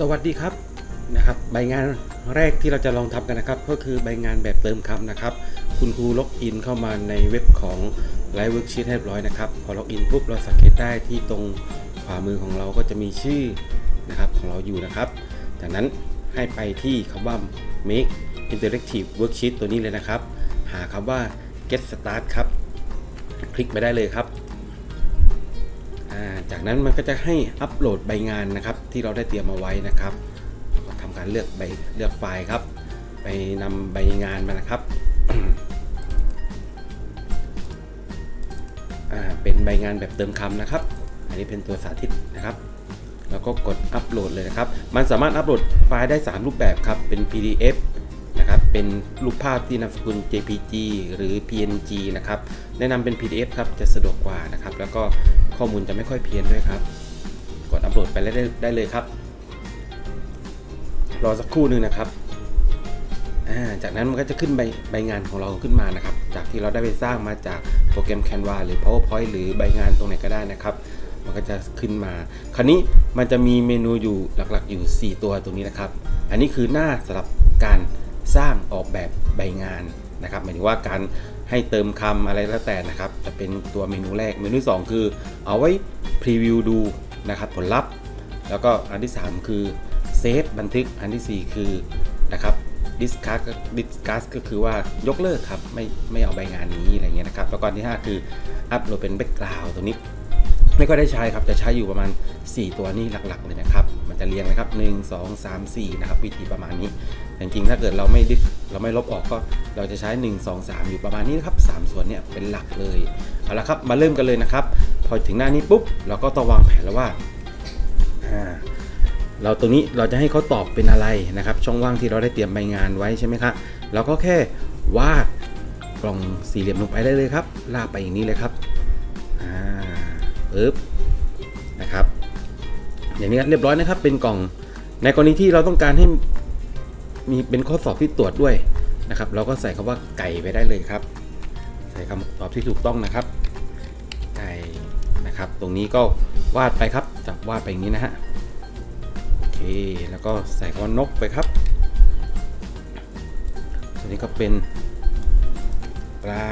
สวัสดีครับนะครับใบงานแรกที่เราจะลองทำกันนะครับ ก็คือใบงานแบบเติมคำนะครับ คุณครูล็อกอินเข้ามาในเว็บของ l i v e Worksheet ให้เรียบร้อยนะครับ พอล็อกอินปุ๊บเราสังเกตได้ที่ตรงขวามือของเราก็จะมีชื่อนะครับของเราอยู่นะครับ จากนั้นให้ไปที่คำว่า make interactive worksheet ตัวนี้เลยนะครับ หาคำว่า get start ครับ คลิกไปได้เลยครับ จากนั้นมันก็จะให้อัปโหลดใบงานนะครับ ที่เราได้เตรียมมาไว้นะครับก็ทำการเลือกใบเลือกไฟล์ครับ ไปนำใบงานมานะครับเป็นใบงานแบบเติมคำนะครับ อันนี้เป็นตัวสาธิตนะครับแล้วก็กดอัปโหลดเลยนะครับ มันสามารถอัปโหลดไฟล์ได้ 3 รูปแบบครับ เป็น PDF นะครับ เป็นรูปภาพที่นามสกุล JPG หรือ PNG นะครับ แนะนำเป็น PDF ครับ จะสะดวกกว่านะครับ แล้วก็ ข้อมูลจะไม่ค่อยเพี้ยนด้วยครับ กดอัปโหลดไปได้ได้เลยครับ รอสักครู่หนึงนะครับาจากนั้นมันก็จะขึ้นใบใบงานของเราขึ้นมานะครับ จากที่เราได้ไปสร้างมาจากโปรแกรม Canva หรือ PowerPoint หรือใบงานตรงไหนก็ได้นะครับมันก็จะขึ้นมา คราวนี้มันจะมีเมนูอยู่หลักๆอยู่ 4 ตัวตรงนี้นะครับ อันนี้คือหน้าสำหรับการสร้างออกแบบใบงาน นะครับหมายถึงว่าการให้เติมคำอะไรแล้วแต่นะครับ จะเป็นตัวเมนูแรกเมนูที่สองคือ เอาไว้พรีวิวดูนะครับผลลัพธ์ แล้วก็อันที่ 3 คือเซฟบันทึกอันทีสี่ 4 คือนะครับดิสคัสดิสคัสก็คือว่ายกเลิกครับ ไม่ไม่เอาใบงานนี้อะไรเงี้ยนะครับ แล้วก็อันที่ 5 คืออัพโหลดเป็นแบ็กกราวด์ตัวนี้ ไม่ก็ได้ใช้ครับ จะใช้อยู่ประมาณ 4 ตัวนี้หลักๆเลยนะครับ มันจะเรียงนะครับ 1 2 3 4 นะครับ วิธีประมาณนี้แต่จริงๆถ้าเกิดเราไม่ดิสเราไม่ลบออกก็เราจะใช้ 1 2 3 อยู่ประมาณนี้นะครับ3ส่วนเนี่ยเป็นหลักเลยเอาละครับมาเริ่มกันเลยนะครับ พอถึงหน้านี้ปุ๊บเราก็ต้องวางแผนแล้วว่าเราตัวนี้เราจะให้เขาตอบเป็นอะไรนะครับ ช่องว่างที่เราได้เตรียมใบงานไว้ใช่ไหมครับเราก็แค่วาดกล่องสี่เหลี่ยมลงไปได้เลยครับลากไปอย่างนี้เลยครับอ่าปึ๊บ อย่างนี้เรียบร้อยนะครับ เป็นกล่อง ในกรณีที่เราต้องการให้มีเป็นข้อสอบที่ตรวจด้วยนะครับ เราก็ใส่คำว่าไก่ไปได้เลยครับ ใส่คำตอบที่ถูกต้องนะครับ ไก่นะครับ ตรงนี้ก็วาดไปครับจับวาดไปอย่างนี้นะฮะโอเคแล้วก็ใส่คำว่านกไปครับตัวนี้ก็เป็นปลา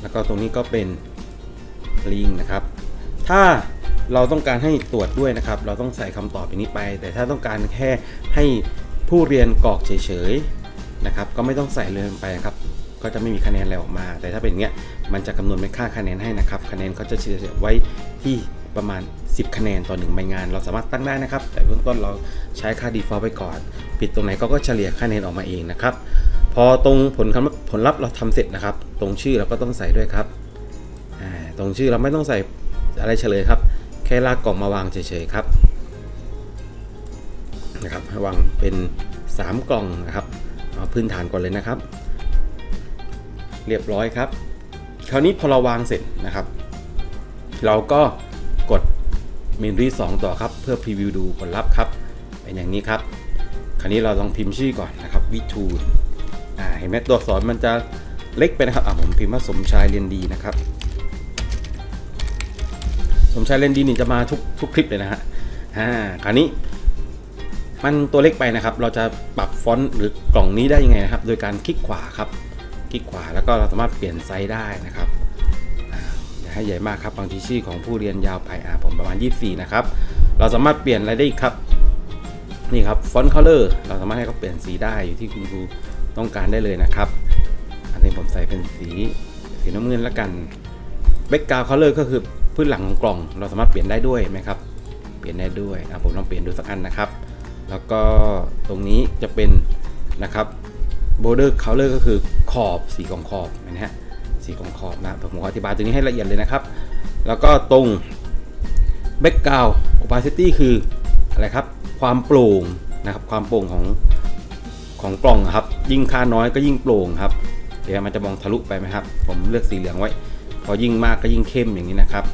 แล้วก็ตรงนี้ก็เป็นลิงนะครับ ถ้าเราต้องการให้ตรวจด้วยนะครับ เราต้องใส่คำตอบอย่างนี้ไป แต่ถ้าต้องการแค่ให้ผู้เรียนกรอกเฉยๆนะครับ ก็ไม่ต้องใส่เลยไปนะครับ ก็จะไม่มีคะแนนอะไรออกมา แต่ถ้าเป็นอย่างเงี้ยมันจะคำนวณเป็นค่าคะแนนให้นะครับ คะแนนเขาจะเฉลี่ยไว้ที่ประมาณ 10 คะแนนต่อหนึ่งใบงาน เราสามารถตั้งได้นะครับ แต่เบื้องต้นเราใช้ค่า default ไปก่อนผิดตรงไหนก็ก็เฉลี่ยคะแนนออกมาเองนะครับ พอตรงผลคำผลลัพธ์เราทำเสร็จนะครับ ตรงชื่อเราก็ต้องใส่ด้วยครับ ตรงชื่อเราไม่ต้องใส่ อะไรเฉลยครับ แค่ลากกล่องมาวางเฉยๆครับนะครับวางเป็น 3 กล่องนะครับเอาพื้นฐานก่อนเลยนะครับ เรียบร้อยครับ คราวนี้พอเราวางเสร็จนะครับ เราก็กดเมนูที่2ต่อครับ เพื่อพรีวิวดูผลลัพธ์ครับเป็นอย่างนี้ครับ คราวนี้เราลองพิมพ์ชื่อก่อนนะครับวิทูลอ่าเห็นไหมตัวอักษรมันจะเล็กไปนะครับอ่าผมพิมพ์ว่าสมชายเรียนดีนะครับ สมใชายเรียนดีนี่จะมาทุกทุกคลิปเลยนะฮะอ่าคราวนี้ มันตัวเล็กไปนะครับ เราจะปรับฟอนต์หรือกล่องนี้ได้ยังไงนะครับ โดยการคลิกขวาครับ คลิกขวาแล้วก็เราสามารถเปลี่ยนไซส์ได้นะครับอย่าให้ใหญ่มากครับบางทีชื่อของผู้เรียนยาวไปอ่าผมประมาณ 24 นะครับ เราสามารถเปลี่ยนอะไรได้อีกครับนี่ครับฟอนต์คัลเลอร์เราสามารถให้เขาเปลี่ยนสีได้อยู่ที่คุณครูต้องการได้เลยนะครับ อันนี้ผมใส่เป็นสีสีน้ำเงินแล้วกันแบ็กกราวด์คัลเลอร์ก็คือ พื้นหลังของกล่องเราสามารถเปลี่ยนได้ด้วยไหมครับ เปลี่ยนได้ด้วยอะผมลองเปลี่ยนดูสักอันนะครับ แล้วก็ตรงนี้จะเป็นนะครับ border color ก็คือขอบสีของขอบนะฮะสีของขอบนะผมขออธิบายตรงนี้ให้ละเอียดเลยนะครับ แล้วก็ตรง background opacity คืออะไรครับ ความโปร่งนะครับ ความโปร่งของของกล่องครับ ยิ่งค่าน้อยก็ยิ่งโปร่งครับ เดี๋ยวมันจะมองทะลุไปไหมครับ ผมเลือกสีเหลืองไว้ พอยิ่งมากก็ยิ่งเข้มอย่างนี้นะครับ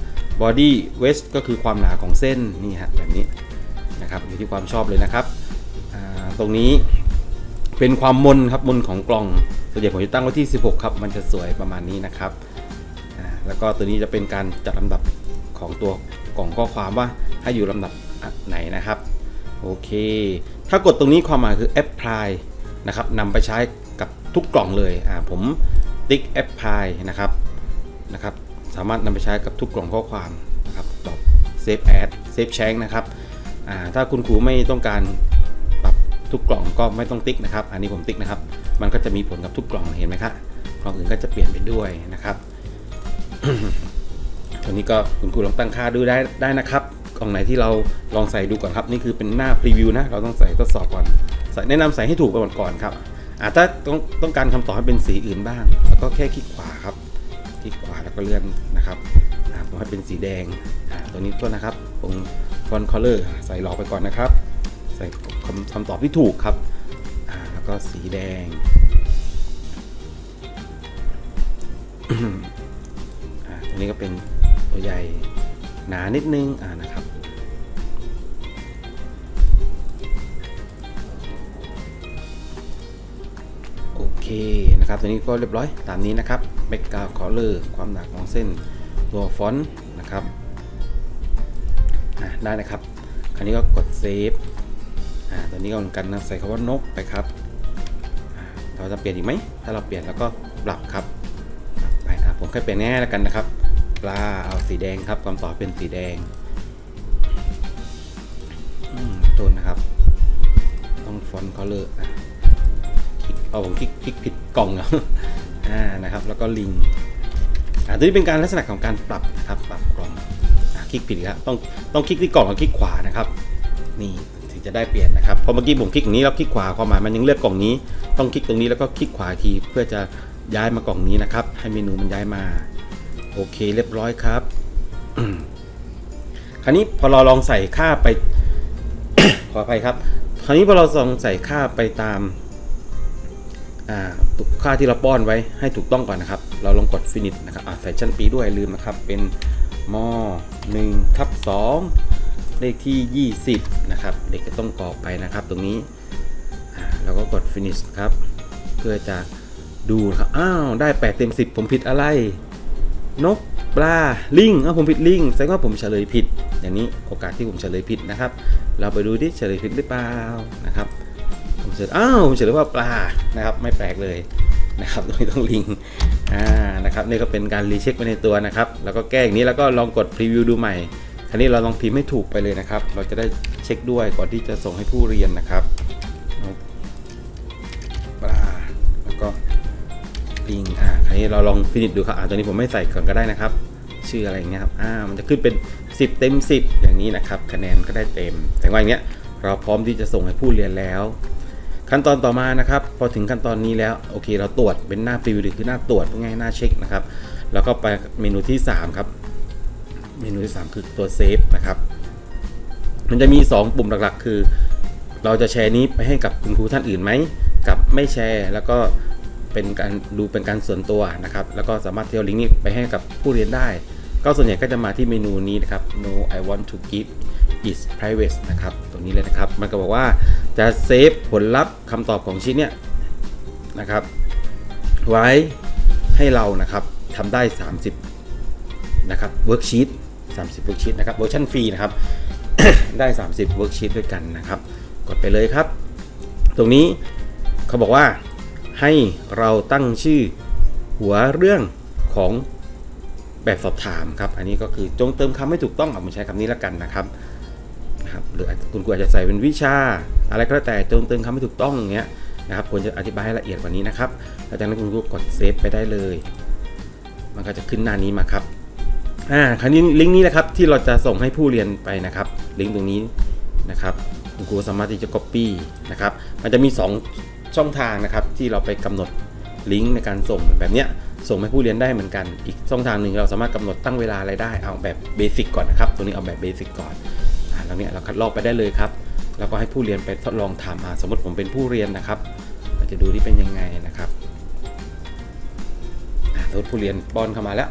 body weight ก็คือความหนาของเส้นนี่ฮะแบบนี้นะครับอยู่ที่ความชอบเลยนะครับตรงนี้เป็นความมนครับมนของกล่องส่วนใหญ่ผมจะตั้งไว้ที่ 16 ครับ มันจะสวยประมาณนี้นะครับแล้วก็ตัวนี้จะเป็นการจัดลำดับของตัวกล่องข้อความว่าให้อยู่ลำดับไหนนะครับโอเค ถ้ากดตรงนี้ความหมายคือ apply นะครับนำไปใช้กับทุกกล่องเลยอ่าผมติ๊ก apply นะครับนะครับ สามารถนำไปใช้กับทุกกล่องข้อความนะครับตอบ save ad save c h a n g นะครับถ้าคุณครูไม่ต้องการปรับทุกกล่องก็ไม่ต้องติ๊กนะครับ อันนี้ผมติ๊กนะครับ มันก็จะมีผลกับทุกกล่องเห็นไหมครับกล่องอื่นก็จะเปลี่ยนไปด้วยนะครับตัวนี้ก็คุณครูลองตั้งค่าดูได้ได้นะครับกล่องไหนที่เราลองใส่ดูก่อนครับ นี่คือเป็นหน้าพรีวิวนะเราต้องใส่ทดสอบก่อนใส่แนะนำใส่ให้ถูกไปก่อนก่อนครับอาถ้าต้องต้องการคำตอบให้เป็นสีอื่นบ้าง แล้วก็แค่คลิกขวาครับ คลิกขวาแล้วก็เลื่อนนะครับตัวให้เป็นสีแดงตัวนี้ตัวนะครับตรงฟอนต์คอลเลอร์ใส่หลอกไปก่อนนะครับ ใส่คำคำตอบที่ถูกครับแล้วก็สีแดงตัวนี้ก็เป็นตัวใหญ่หนานิดนึงนะครับ นะครับตัวนี้ก็เรียบร้อยตามนี้นะครับแบ็กกราวคอลเลอร์ความหนาของเส้นตัวฟอนต์นะครับได้นะครับ คราวนี้ก็กดเซฟตัวนี้ก็เหมือนกันนะใส่คำว่านกไปครับเราจะเปลี่ยนอีกไหมถ้าเราเปลี่ยนแล้วก็ปรับครับไปครับผมแค่เปลี่ยนแน่แล้วกันนะครับปลาเอาสีแดงครับคำตอบเป็นสีแดงต้นนะครับ ต้องฟอนต์เขาเลยอะ เอาผมคลิกคลิกผิดกล่องแล้วอ่านะครับแล้วก็ลิงอ่าตัวนี้เป็นการลักษณะของการปรับนะครับปรับกล่องอ่าคลิกผิดครับต้องต้องคลิกที่กล่องกับคลิกขวานะครับนี่ถึงจะได้เปลี่ยนนะครับพอเมื่อกี้ผมคลิกอย่างนี้แล้วคลิกขวาความหมายมันยังเลือกกล่องนี้ ต้องคลิกตรงนี้แล้วก็คลิกขวาทีเพื่อจะย้ายมากล่องนี้นะครับ ให้เมนูมันย้ายมา โอเคเรียบร้อยครับคราวนี้พอเราลองใส่ค่าไปขออภัยครับ คราวนี้พอเราลองใส่ค่าไปตาม ตุค่าที่เราป้อนไว้ให้ถูกต้องก่อนนะครับ เราลองกด finish นะครับอ่าใส่ชั้นปีด้วยลืมนะครับ เป็นม1ทับ2เลขที่ 20 นะครับ เด็กจะต้องกรอกไปนะครับ ตรงนี้เราก็กด finish ครับ เพื่อจะดูครับ อ้าว ได้ 8 เต็ม 10 ผมผิดอะไร นกปลาลิงอ้าวผมผิดลิงแสดงว่าผมเฉลยผิด อย่างนี้โอกาสที่ผมเฉลยผิดนะครับ เราไปดูดิเฉลยผิดหรือเปล่านะครับ ผมเฉลยอ้าวผมเฉลยว่าปลานะครับ ไม่แปลกเลยนะครับตรงนี้ต้องลิงอ่านะครับนี่ก็เป็นการรีเช็คไปในตัวนะครับ แล้วก็แก้อย่างนี้แล้วก็ลองกดพรีวิวดูใหม่คราวนี้เราลองพิมพ์ให้ถูกไปเลยนะครับ เราจะได้เช็คด้วยก่อนที่จะส่งให้ผู้เรียนนะครับปลาแล้วก็ลิงอ่าคราวนี้เราลองฟินิชดูครับอ่าตัวนี้ผมไม่ใส่ก่อนก็ได้นะครับ ชื่ออะไรอย่างเงี้ยครับอ่ามันจะขึ้นเป็น 10 เต็ม 10 อย่างนี้นะครับ คะแนนก็ได้เต็ม แต่ว่าอย่างเงี้ยเราพร้อมที่จะส่งให้ผู้เรียนแล้ว ขั้นตอนต่อมานะครับ พอถึงขั้นตอนนี้แล้วโอเค เราตรวจเป็นหน้าพรีวิวคือหน้าตรวจง่ายหน้าเช็คนะครับ แล้วก็ไปเมนูที่ 3 ครับ เมนูที่ 3 คือตัวเซฟนะครับ มันจะมี 2 ปุ่มหลักๆ คือ เราจะแชร์นี้ไปให้กับคุณครูท่านอื่นไหมกับไม่แชร์ แล้วก็เป็นการดูเป็นการส่วนตัวนะครับ แล้วก็สามารถเที่ยวลิงก์นี้ไปให้กับผู้เรียนได้ ก็ส่วนใหญ่ก็จะมาที่เมนูนี้นะครับ no I want to give is private นะครับตรงนี้เลยนะครับ มันก็บอกว่า จะเซฟผลลัพธ์คำตอบของชิ้นเนี้ยนะครับ ไว้ให้เรานะครับทำได้ 30 นะครับเวิร์กชีต30เวิร์กชีตนะครับเวอร์ชันฟรีนะครับ ได้ 30เวิร์กชีตด้วยกันนะครับ กดไปเลยครับ ตรงนี้เขาบอกว่าให้เราตั้งชื่อหัวเรื่องของแบบสอบถามครับ อันนี้ก็คือจงเติมคำให้ถูกต้องเอามใช้คำนี้แล้วกันนะครับ นะครับหรือคุณครูอาจจะใส่เป็นวิชา อะไรก็แล้วแต่จงเติมคำให้ถูกต้องอย่างเงี้ยนะครับควรจะอธิบายให้ละเอียดกว่านี้นะครับหลังจากนั้นคุณครูกดเซฟไปได้เลย มันก็จะขึ้นหน้านี้มาครับอ่าคราวนี้ลิงก์นี้นะครับที่เราจะส่งให้ผู้เรียนไปนะครับ ลิงก์ตรงนี้นะครับคุณครูสามารถที่จะ copy นะครับมันจะมี 2 ช่องทางนะครับที่เราไปกำหนดลิงก์ในการส่งแบบเนี้ยส่งให้ผู้เรียนได้เหมือนกัน อีกช่องทางหนึ่งเราสามารถกำหนดตั้งเวลาอะไรได้เอาแบบเบสิกก่อนนะครับ ตัวนี้เอาแบบเบสิกก่อนาแล้วเนี่ยเราคัดลอกไปได้เลยครับ แล้วก็ให้ผู้เรียนไปทดลองทำอ่าสมมติผมเป็นผู้เรียนนะครับเราจะดูที่เป็นยังไงนะครับสมมติผู้เรียนป้อนเข้ามาแล้ว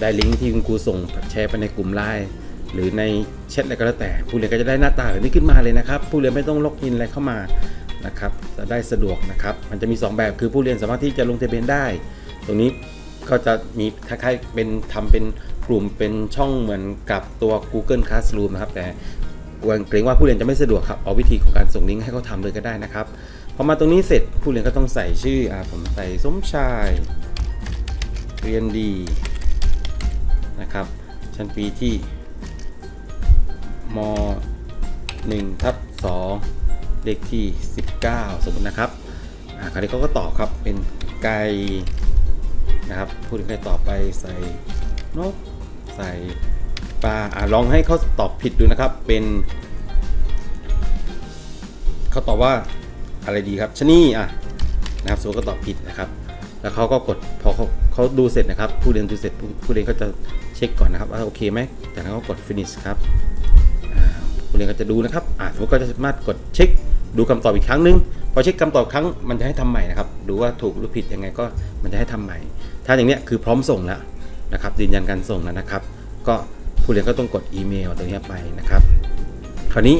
ได้ลิงก์ที่คุณครูส่งแชร์ไปในกลุ่มไลน์หรือในแชทอะไรก็แล้วแต่ ผู้เรียนก็จะได้หน้าตาแบบนี้ขึ้นมาเลยนะครับ ผู้เรียนไม่ต้องล็อกอินอะไรเข้ามานะครับจะได้สะดวกนะครับ มันจะมี 2 แบบคือผู้เรียนสามารถที่จะลงทะเบียนได้ ตรงนี้ก็จะมีคล้ายๆเป็นทำเป็น กลุ่มเป็นช่องเหมือนกับตัว Google Classroom นะครับ แต่เกรงว่าผู้เรียนจะไม่สะดวกครับ เอาวิธีของการส่งลิงก์ให้เขาทำเลยก็ได้นะครับพอมาตรงนี้เสร็จผู้เรียนก็ต้องใส่ชื่ออ่าผมใส่สมชาย เรียนดีนะครับ ชั้นปีที่ม1ทับ2เลขที่ 19 สมมตินะครับคราวนี้เขาก็ตอบครับเป็นไก่นะครับพูดถึงไก่ตอบไปใส่ นกใส่ปลาอ่าลองให้เขาตอบผิดดูนะครับ เป็นเขาตอบว่าอะไรดีครับชนีอะนะครับสมมติก็ตอบผิดนะครับ แล้วเขาก็กดพอเขาเขาดูเสร็จนะครับ ผู้เรียนดูเสร็จผู้เรียนก็จะเช็คก่อนนะครับว่าโอเคไหมจากนั้นก็กด finish ครับผู้เรียนก็จะดูนะครับอ่าสมมติก็จะสามารถกดเช็คดูคำตอบอีกครั้งหนึงพอเช็คคำตอบครั้งมันจะให้ทำใหม่นะครับ ดูว่าถูกหรือผิดยังไงก็มันจะให้ทำใหม่ ถ้าอย่างเนี้ยคือพร้อมส่งแล้ว นะครับยืนยันการส่งแล้วนะครับ ก็ผู้เรียนก็ต้องกดอีเมลตรงนี้ไปนะครับ คราวนี้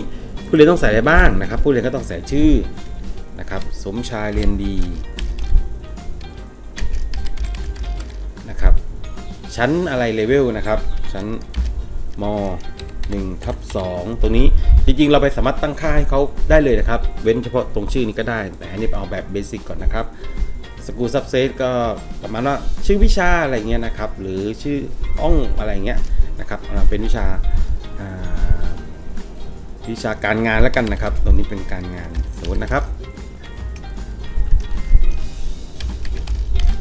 ผู้เรียนต้องใส่อะไรบ้างนะครับ ผู้เรียนก็ต้องใส่ชื่อนะครับ สมชายเรียนดีนะครับ ชั้นอะไรเลเวลนะครับ ชั้นม1ทับ2ตรงนี้จริงๆ เราไปสามารถตั้งค่าให้เขาได้เลยนะครับ เว้นเฉพาะตรงชื่อนี้ก็ได้ แต่อันนี้เอาแบบเบสิกก่อนนะครับ สกูซับเซตก็ประมาณว่าชื่อวิชาอะไรเงี้ยนะครับ หรือชื่ออ้องอะไรเงี้ยนะครับเป็นวิชาอ่าวิชาการงานแล้วกันนะครับ ตรงนี้เป็นการงานสมมตินะครับ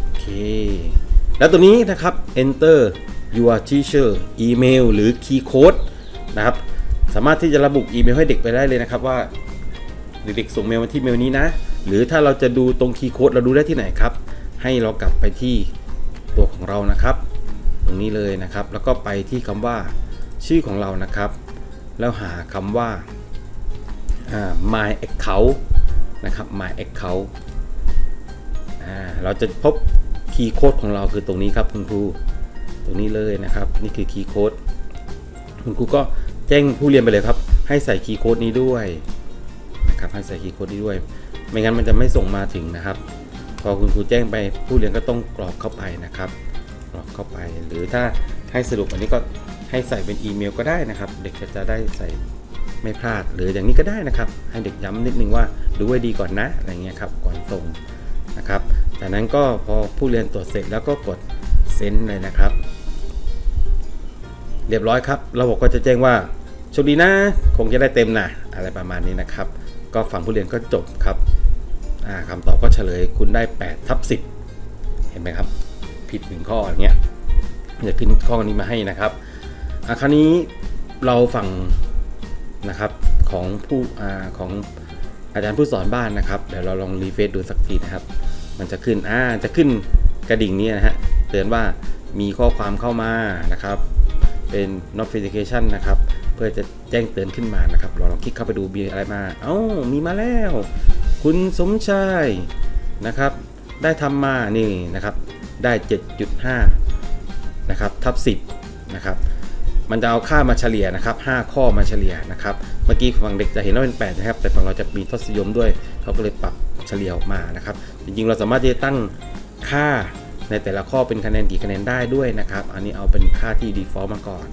โอเคแล้วตัวนี้นะครับ enter your teacher email หรือ key code นะครับ สามารถที่จะระบุอีเมลให้เด็กไปได้เลยนะครับว่าเด็กๆส่งเมลมาที่เมลนี้นะ หรือถ้าเราจะดูตรงคีย์โค้ดเราดูได้ที่ไหนครับ ให้เรากลับไปที่ตัวของเรานะครับ ตรงนี้เลยนะครับ แล้วก็ไปที่คำว่าชื่อของเรานะครับ แล้วหาคำว่าอ่า my account นะครับ my account เราจะพบคีย์โค้ดของเราคือตรงนี้ครับคุณครูตรงนี้เลยนะครับ นี่คือคีย์โค้ดคุณครูก็แจ้งผู้เรียนไปเลยครับ ให้ใส่คีย์โค้ดนี้ด้วยนะครับให้ใส่คีย์โค้ดนี้ด้วย ไม่งั้นมันจะไม่ส่งมาถึงนะครับ พอคุณครูแจ้งไปผู้เรียนก็ต้องกรอกเข้าไปนะครับกรอกเข้าไป หรือถ้าให้สรุปอันนี้ก็ให้ใส่เป็นอีเมลก็ได้นะครับ เด็กจะได้ใส่ไม่พลาด หรืออย่างนี้ก็ได้นะครับ ให้เด็กย้ำนิดนึงว่าดูไว้ดีก่อนนะอะไรเงี้ยครับก่อนส่งนะครับจากนั้นก็พอผู้เรียนตรวจเสร็จแล้วก็กดเซ็นเลยนะครับ เรียบร้อยครับ ระบบก็จะแจ้งว่าโชคดีนะ คงจะได้เต็มนะอะไรประมาณนี้นะครับ ก็ฝั่งผู้เรียนก็จบครับ คำตอบก็เฉลยคุณได้8ทับ10 เห็นไหมครับ ผิดหนึ่งข้ออย่างเงี้ยจะขึ้นข้อนี้มาให้นะครับอะคราวนี้เราฝั่งนะครับของผู้อาของอาจารย์ผู้สอนบ้านนะครับเดี๋ยวเราลองรีเฟซดูสักทีนะครับ มันจะขึ้นอ่าจะขึ้นกระดิ่งนี้นะฮะเตือนว่ามีข้อความเข้ามานะครับ เป็น notification นะครับ เพื่อจะแจ้งเตือนขึ้นมานะครับ เราลองคลิกเข้าไปดูมีอะไรมา เอ้ามีมาแล้ว คุณสมชายนะครับ ได้ทำมานี่นะครับได้ 7.5 นะครับทับ 10 นะครับ มันจะเอาค่ามาเฉลี่ยนะครับ 5 ข้อมาเฉลี่ยนะครับ เมื่อกี้ฝั่งเด็กจะเห็นว่าเป็น 8 นะครับ แต่ฝั่งเราจะมีทศนิยมด้วย เขาก็เลยปรับเฉลี่ยออกมานะครับ จริงๆ เราสามารถที่จะตั้งค่าในแต่ละข้อเป็นคะแนนกี่คะแนนได้ด้วยนะครับ อันนี้เอาเป็นค่าที่ default มาก่อน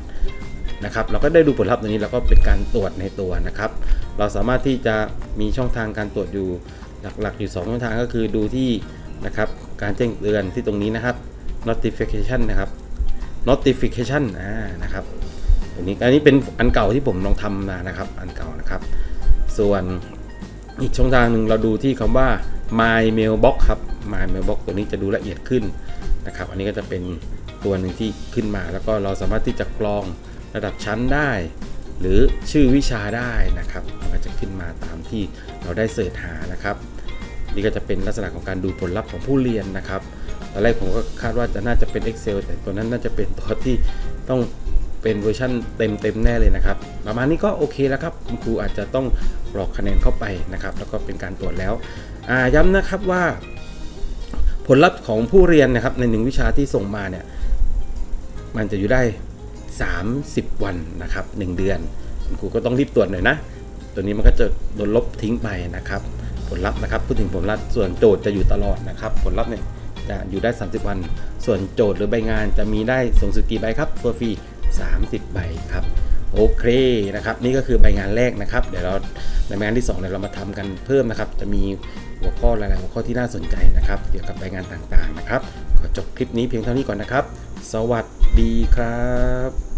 นะครับเราก็ได้ดูผลลัพธ์ตัวนี้แล้วก็เป็นการตรวจในตัวนะครับ เราสามารถที่จะมีช่องทางการตรวจอยู่หลักๆ อยู่ 2 ช่องทางก็คือดูที่นะครับการแจ้งเตือนที่ตรงนี้นะครับ notification นะครับ notification อ่านะครับอันนี้อันนี้เป็นอันเก่าที่ผมลองทำมานะครับ อันเก่านะครับ ส่วนอีกช่องทางหนึ่งเราดูที่คำว่า my mailbox ครับ my mailbox ตัวนี้จะดูละเอียดขึ้นนะครับ อันนี้ก็จะเป็นตัวหนึ่งที่ขึ้นมา แล้วก็เราสามารถที่จะกรอง ระดับชั้นได้ หรือชื่อวิชาได้นะครับมันก็จะขึ้นมาตามที่เราได้เสิร์ชหานะครับ นี่ก็จะเป็นลักษณะของการดูผลลัพธ์ของผู้เรียนนะครับตอนแรกผมก็คาดว่าจะน่าจะเป็น Excel แต่ตัวนั้นน่าจะเป็นตัวที่ต้องเป็นเวอร์ชันเต็มเต็มๆแน่เลยนะครับ ประมาณนี้ก็โอเคแล้วครับคุณครูอาจจะต้องกรอกคะแนนเข้าไปนะครับ แล้วก็เป็นการตรวจแล้วย้ำนะครับว่า ผลลัพธ์ของผู้เรียนนะครับในหนึ่งวิชาที่ส่งมาเนี่ยมันจะอยู่ได้ 30 วันนะครับ 1 เดือนคุณครูก็ต้องรีบตรวจหน่อยนะ ตัวนี้มันก็จะโดนลบทิ้งไปนะครับ ผลลัพธ์นะครับพูดถึงผลลัพธ์ส่วนโจทย์จะอยู่ตลอดนะครับ ผลลัพธ์เนี่ยจะอยู่ได้ 30 วัน ส่วนโจทย์หรือใบงานจะมีได้สูงสุดกี่ใบครับตัวฟรี30 ใบครับโอเคนะครับ นี่ก็คือใบงานแรกนะครับ เดี๋ยวเราในใบงานที่2เดี๋ยวเรามาทำกันเพิ่มนะครับ จะมีหัวข้อหลายๆหัวข้อที่น่าสนใจนะครับ เกี่ยวกับใบงานต่างๆนะครับ ขอจบคลิปนี้เพียงเท่านี้ก่อนนะครับ สวัสดีครับ